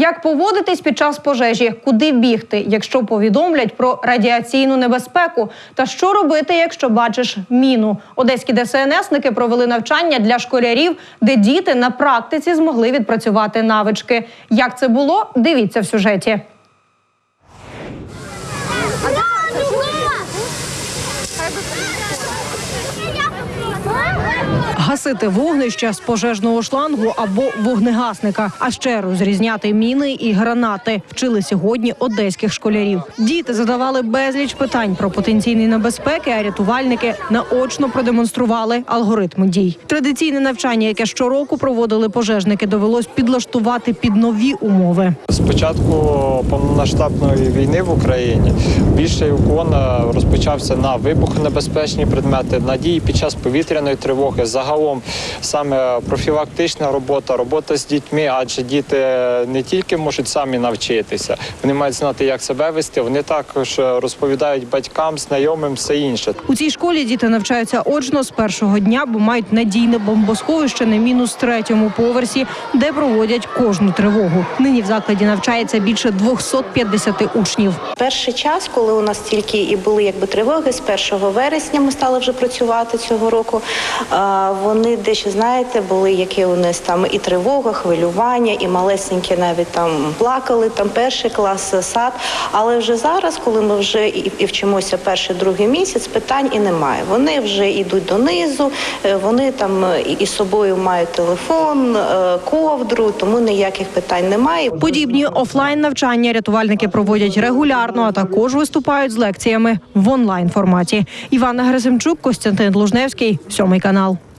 Як поводитись під час пожежі, куди бігти, якщо повідомлять про радіаційну небезпеку, та що робити, якщо бачиш міну? Одеські ДСНСники провели навчання для школярів, де діти на практиці змогли відпрацювати навички. Як це було? Дивіться в сюжеті. Гасити вогнище з пожежного шлангу або вогнегасника, а ще розрізняти міни і гранати. Вчили сьогодні одеських школярів. Діти задавали безліч питань про потенційні небезпеки, а рятувальники наочно продемонстрували алгоритми дій. Традиційне навчання, яке щороку проводили пожежники, довелось підлаштувати під нові умови. З початку повномасштабної війни в Україні більший уклон е, розпочався на вибухонебезпечні предмети, на дії під час повітряної тривоги. Загалом саме профілактична робота, робота з дітьми, адже діти не тільки можуть самі навчитися, вони мають знати, як себе вести. Вони також розповідають батькам, знайомим все інше. У цій школі діти навчаються очно з першого дня, бо мають надійне бомбосховище на мінус третьому поверсі, де проводять кожну тривогу. Нині в закладі навчається більше 250 учнів. Перший час, коли у нас тільки і були якби тривоги, з 1 вересня ми стали вже працювати цього року. Вони дещо знаєте, були які у нас там і тривога, хвилювання, і малесенькі навіть там плакали. Там перший клас сад. Але вже зараз, коли ми вже і, і вчимося перший другий місяць, питань і немає. Вони вже йдуть донизу, е, вони там е, і, собою мають телефон, е, ковдру, тому ніяких питань немає. Подібні офлайн навчання рятувальники проводять регулярно, а також виступають з лекціями в онлайн форматі. Івана Гризимчук, Костянтин Лужневський, сьомий канал.